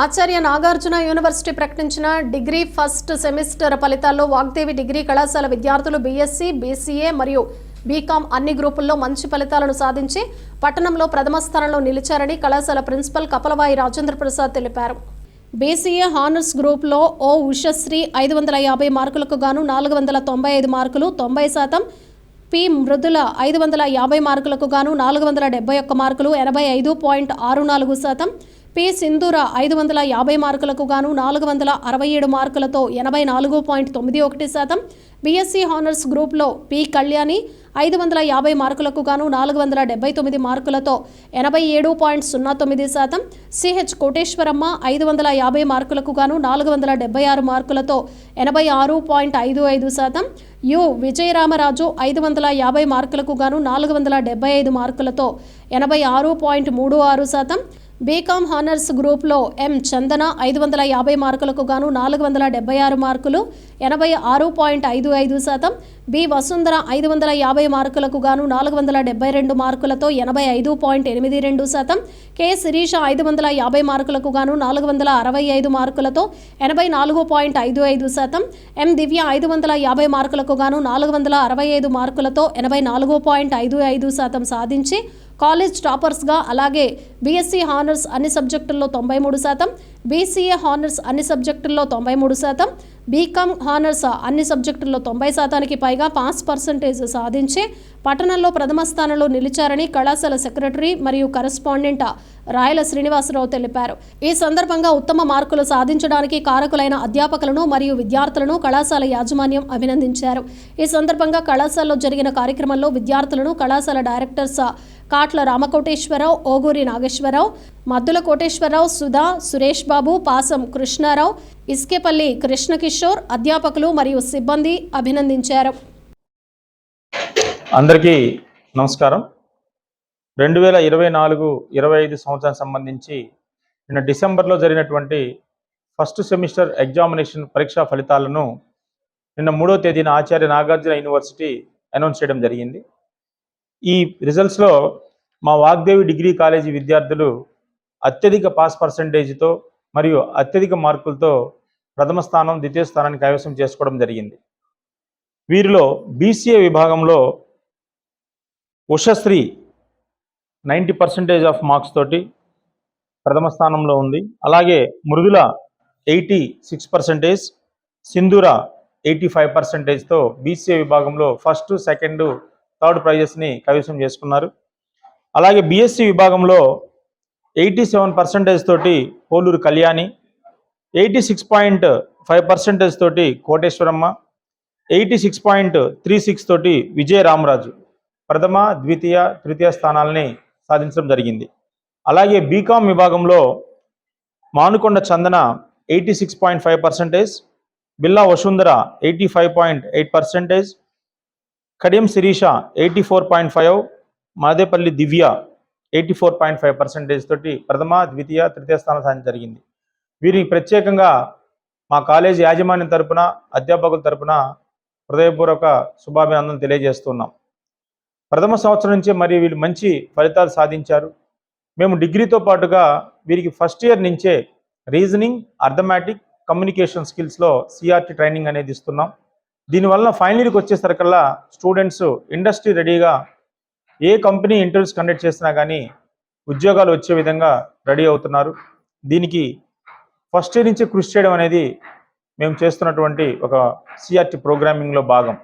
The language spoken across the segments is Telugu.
ఆచార్య నాగార్జున యూనివర్సిటీ ప్రకటించిన డిగ్రీ ఫస్ట్ సెమిస్టర్ ఫలితాల్లో వాగ్దేవి డిగ్రీ కళాశాల విద్యార్థులు బీఎస్సీ బీసీఏ మరియు బీకాం అన్ని గ్రూపుల్లో మంచి ఫలితాలను సాధించి పట్టణంలో ప్రథమ స్థానంలో నిలిచారని కళాశాల ప్రిన్సిపల్ కపలవాయి రాజేంద్ర ప్రసాద్ తెలిపారు. బీసీఏ హానర్స్ గ్రూప్లో ఓ ఉషశ్రీ ఐదు వందల యాభై మార్కులకు గాను నాలుగు వందల తొంభై ఐదు మార్కులు తొంభై శాతం పి మృదుల ఐదు వందల యాభై మార్కులకు గాను నాలుగు వందల డెబ్బై ఒక్క మార్కులు ఎనభై ఐదు పాయింట్ ఆరు నాలుగు శాతం పి సింధూర ఐదు వందల యాభై మార్కులకు గాను నాలుగు వందల అరవై ఏడు మార్కులతో ఎనభై నాలుగు పాయింట్ తొమ్మిది ఒకటి శాతం. బీఎస్సీ హానర్స్ గ్రూప్లో పి కళ్యాణి ఐదు వందల యాభై మార్కులకు గాను నాలుగు వందల డెబ్బై తొమ్మిది మార్కులతో ఎనభై ఏడు పాయింట్ సున్నా తొమ్మిది శాతం. సిహెచ్ కోటేశ్వరమ్మ ఐదు వందల యాభై మార్కులకు గాను నాలుగు వందల డెబ్బై ఆరు మార్కులతో ఎనభై ఆరు పాయింట్ ఐదు ఐదు శాతం. యు విజయరామరాజు ఐదు వందల యాభై మార్కులకు గాను నాలుగు వందల డెబ్బై ఐదు మార్కులతో ఎనభై ఆరు పాయింట్ మూడు ఆరు శాతం. బీకామ్ హానర్స్ గ్రూప్లో ఎం చందన ఐదు వందల యాభై మార్కులకు గాను నాలుగు వందల డెబ్బై ఆరు మార్కులు ఎనభై ఆరు పాయింట్ ఐదు ఐదు శాతం బి వసుంధర ఐదు వందల యాభై మార్కులకు గాను నాలుగు వందల డెబ్బై రెండు మార్కులతో ఎనభై ఐదు పాయింట్ ఎనిమిది రెండు శాతం కె శిరీష ఐదు వందల యాభై మార్కులకు గాను నాలుగు వందల అరవై ఐదు మార్కులతో ఎనభై నాలుగు పాయింట్ ఐదు ఐదు శాతం ఎం దివ్య ఐదు వందల యాభై మార్కులకు గాను నాలుగు వందల అరవై ఐదు మార్కులతో ఎనభై నాలుగు పాయింట్ ఐదు ఐదు శాతం సాధించి కాలేజ్ టాపర్స్గా అలాగే బీఎస్సీ హానర్స్ అన్ని సబ్జెక్టుల్లో తొంభై మూడు శాతం బీసీఏ హానర్స్ అన్ని సబ్జెక్టుల్లో తొంభై మూడు శాతం బీకామ్ హానర్స్ అన్ని సబ్జెక్టుల్లో తొంభై శాతానికి పైగా పాస్ పర్సంటేజ్ సాధించి పట్టణంలో ప్రథమ స్థానంలో నిలిచారని కళాశాల సెక్రటరీ మరియు కరెస్పాండెంట్ రాయల శ్రీనివాసరావు తెలిపారు. ఈ సందర్భంగా ఉత్తమ మార్కులు సాధించడానికి కారకులైన అధ్యాపకులను మరియు విద్యార్థులను కళాశాల యాజమాన్యం అభినందించారు. ఈ సందర్భంగా కళాశాలలో జరిగిన కార్యక్రమంలో విద్యార్థులను కళాశాల డైరెక్టర్స్ కాట్ల రామకోటేశ్వరరావు ఓగూరి నాగేశ్వరరావు మద్దుల కోటేశ్వరరావు సుధా సురేష్ బాబు పాసం కృష్ణారావు ఇస్కేపల్లి కృష్ణకిషోర్ అధ్యాపకులు మరియు సిబ్బంది అభినందించారు. అందరికీ నమస్కారం. రెండు వేల ఇరవై నాలుగు ఇరవై ఐదు సంవత్సరానికి సంబంధించి నిన్న డిసెంబర్లో జరిగినటువంటి ఫస్ట్ సెమిస్టర్ ఎగ్జామినేషన్ పరీక్షా ఫలితాలను నిన్న మూడో తేదీన ఆచార్య నాగార్జున యూనివర్సిటీ అనౌన్స్ చేయడం జరిగింది. ఈ రిజల్ట్స్లో మా వాగ్దేవి డిగ్రీ కాలేజీ విద్యార్థులు అత్యధిక పాస్ పర్సంటేజ్తో మరియు అత్యధిక మార్కులతో ప్రథమ స్థానం ద్వితీయ స్థానాన్ని కైవసం చేసుకోవడం జరిగింది. వీరిలో బీసీఏ విభాగంలో Ushasri ninety percentage of marks తోటి ప్రథమ స్థానంలో ఉంది. అలాగే Mrudula eighty six percentage Sindhura eighty five పర్సెంటేజ్తో BCA విభాగంలో ఫస్ట్ సెకండ్ థర్డ్ ప్రైజెస్ని కైవసం చేసుకున్నారు. అలాగే బీఎస్సీ విభాగంలో ఎయిటీ సెవెన్ పర్సెంటేజ్ తోటి Poluru Kalyani eighty six point five percentage తోటి Koteswaramma eighty six point three six తోటి విజయ రామరాజు ప్రథమ ద్వితీయ తృతీయ స్థానాలని సాధించడం జరిగింది. అలాగే బీకామ్ విభాగంలో Manukonda Chandana eighty six point five percentage Billa Vasundhara eighty five point eight percentage Kadiyam Sireesha eighty four point five Madepalli Divya eighty four point five percentage తోటి ప్రథమ ద్వితీయ తృతీయ స్థానం సాధించడం జరిగింది. వీరికి ప్రత్యేకంగా మా కాలేజీ యాజమాన్యం తరపున అధ్యాపకుల తరపున హృదయపూర్వక శుభాభినందనలు తెలియజేస్తున్నాం. ప్రథమ సంవత్సరం నుంచే మరి వీళ్ళు మంచి ఫలితాలు సాధించారు. మేము డిగ్రీతో పాటుగా వీరికి ఫస్ట్ ఇయర్ నుంచే రీజనింగ్ అర్థమాటిక్ కమ్యూనికేషన్ స్కిల్స్లో సిఆర్టీ ట్రైనింగ్ అనేది ఇస్తున్నాం. దీనివల్ల ఫైనల్ ఇయర్కి వచ్చేసరికల్లా స్టూడెంట్స్ ఇండస్ట్రీ రెడీగా ఏ కంపెనీ ఇంటర్వ్యూస్ కండక్ట్ చేసినా కానీ ఉద్యోగాలు వచ్చే విధంగా రెడీ అవుతున్నారు. దీనికి ఫస్ట్ ఇయర్ నుంచి కృషి చేయడం అనేది మేము చేస్తున్నటువంటి ఒక సిఆర్టీ ప్రోగ్రామింగ్లో భాగం.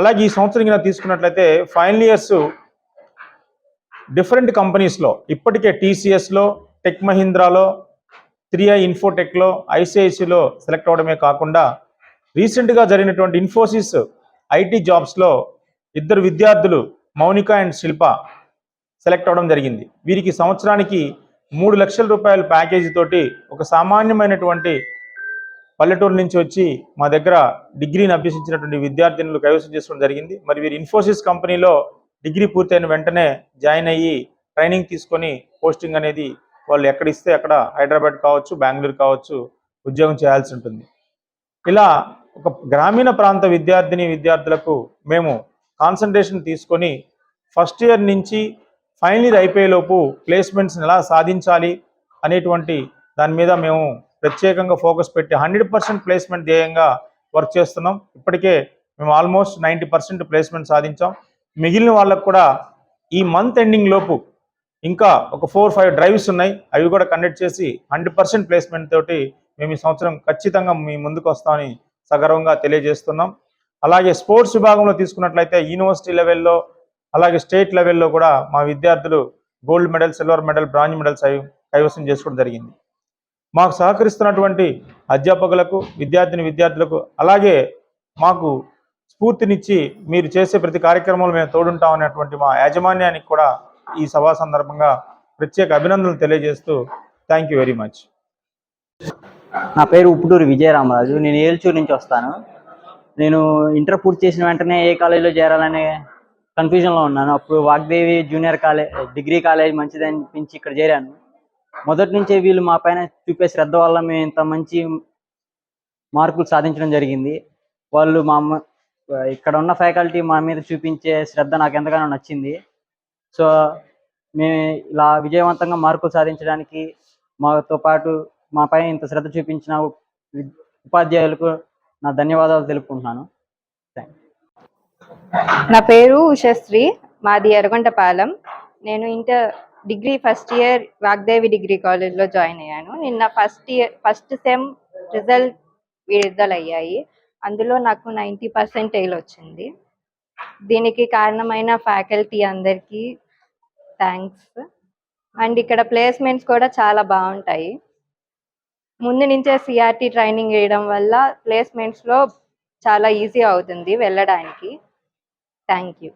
అలాగే ఈ సంవత్సరం కింద తీసుకున్నట్లయితే ఫైనల్ ఇయర్స్ డిఫరెంట్ కంపెనీస్లో ఇప్పటికే టీసీఎస్లో టెక్ మహీంద్రాలో త్రీ ఐ ఇన్ఫోటెక్లో ఐసిఐసిలో సెలెక్ట్ అవడమే కాకుండా రీసెంట్గా జరిగినటువంటి ఇన్ఫోసిస్ ఐటీ జాబ్స్లో ఇద్దరు విద్యార్థులు మౌనిక అండ్ శిల్ప సెలెక్ట్ అవ్వడం జరిగింది. వీరికి సంవత్సరానికి మూడు లక్షల రూపాయల ప్యాకేజీ తోటి ఒక సామాన్యమైనటువంటి పల్లెటూరు నుంచి వచ్చి మా దగ్గర డిగ్రీని అభ్యసించినటువంటి విద్యార్థినులు కైవసం చేసుకోవడం జరిగింది. మరి వీరు ఇన్ఫోసిస్ కంపెనీలో డిగ్రీ పూర్తయిన వెంటనే జాయిన్ అయ్యి ట్రైనింగ్ తీసుకొని పోస్టింగ్ అనేది వాళ్ళు ఎక్కడ ఇస్తే అక్కడ హైదరాబాద్ కావచ్చు బెంగళూరు కావచ్చు ఉద్యోగం చేయాల్సి ఉంటుంది. ఇలా ఒక గ్రామీణ ప్రాంత విద్యార్థిని విద్యార్థులకు మేము కాన్సన్ట్రేషన్ తీసుకొని ఫస్ట్ ఇయర్ నుంచి ఫైనల్ ఇయర్ అయిపోయేలోపు ప్లేస్మెంట్స్ని ఎలా సాధించాలి అనేటువంటి దాని మీద మేము ప్రత్యేకంగా ఫోకస్ పెట్టి హండ్రెడ్ పర్సెంట్ ప్లేస్మెంట్ ధ్యేయంగా వర్క్ చేస్తున్నాం. ఇప్పటికే మేము ఆల్మోస్ట్ నైంటీ పర్సెంట్ ప్లేస్మెంట్ సాధించాం. మిగిలిన వాళ్ళకు కూడా ఈ మంత్ ఎండింగ్ లోపు ఇంకా ఒక ఫోర్ ఫైవ్ డ్రైవ్స్ ఉన్నాయి. అవి కూడా కండక్ట్ చేసి హండ్రెడ్ పర్సెంట్ ప్లేస్మెంట్ తోటి మేము ఈ సంవత్సరం ఖచ్చితంగా మీ ముందుకు వస్తామని సగర్వంగా తెలియజేస్తున్నాం. అలాగే స్పోర్ట్స్ విభాగంలో తీసుకున్నట్లయితే యూనివర్సిటీ లెవెల్లో అలాగే స్టేట్ లెవెల్లో కూడా మా విద్యార్థులు gold medal silver medal bronze medals అవి కైవసం చేసుకోవడం జరిగింది. మాకు సహకరిస్తున్నటువంటి అధ్యాపకులకు విద్యార్థిని విద్యార్థులకు అలాగే మాకు స్ఫూర్తినిచ్చి మీరు చేసే ప్రతి కార్యక్రమంలో మేము తోడుంటాం అనేటువంటి మా యాజమాన్యానికి కూడా ఈ సభా సందర్భంగా ప్రత్యేక అభినందనలు తెలియజేస్తూ థ్యాంక్ యూ వెరీ మచ్. నా పేరు ఉప్పుటూరు విజయరామరాజు. నేను ఏల్చూరు నుంచి వస్తాను. నేను ఇంటర్ పూర్తి చేసిన వెంటనే ఏ కాలేజీలో చేరాలనే కన్ఫ్యూజన్లో ఉన్నాను. అప్పుడు Vagdevi junior college degree college మంచిదని అనిపించి ఇక్కడ చేరాను. మొదటి నుంచే వీళ్ళు మా పైన చూపే శ్రద్ధ వల్ల మేము ఇంత మంచి మార్కులు సాధించడం జరిగింది. వాళ్ళు మా ఇక్కడ ఉన్న ఫ్యాకల్టీ మా మీద చూపించే శ్రద్ధ నాకు ఎంతగానో నచ్చింది. సో మేము ఇలా విజయవంతంగా మార్కులు సాధించడానికి మాతో పాటు మా పైన ఇంత శ్రద్ధ చూపించిన ఉపాధ్యాయులకు నా ధన్యవాదాలు తెలుపుకుంటున్నాను. నా పేరు ఉషశ్రీ మాది ఎర్రగొండపాలెం నేను inter degree first year Vagdevi degree కాలేజ్లో జాయిన్ అయ్యాను. నిన్న first year first sem result విడుదలయ్యాయి. అందులో నాకు నైంటీ పర్సెంటేజ్ వచ్చింది. దీనికి కారణమైన ఫ్యాకల్టీ అందరికీ థ్యాంక్స్ అండ్ ఇక్కడ ప్లేస్మెంట్స్ కూడా చాలా బాగుంటాయి. ముందు నుంచే సిఆర్టీ ట్రైనింగ్ వేయడం వల్ల ప్లేస్మెంట్స్లో చాలా ఈజీ అవుతుంది వెళ్ళడానికి. Thank you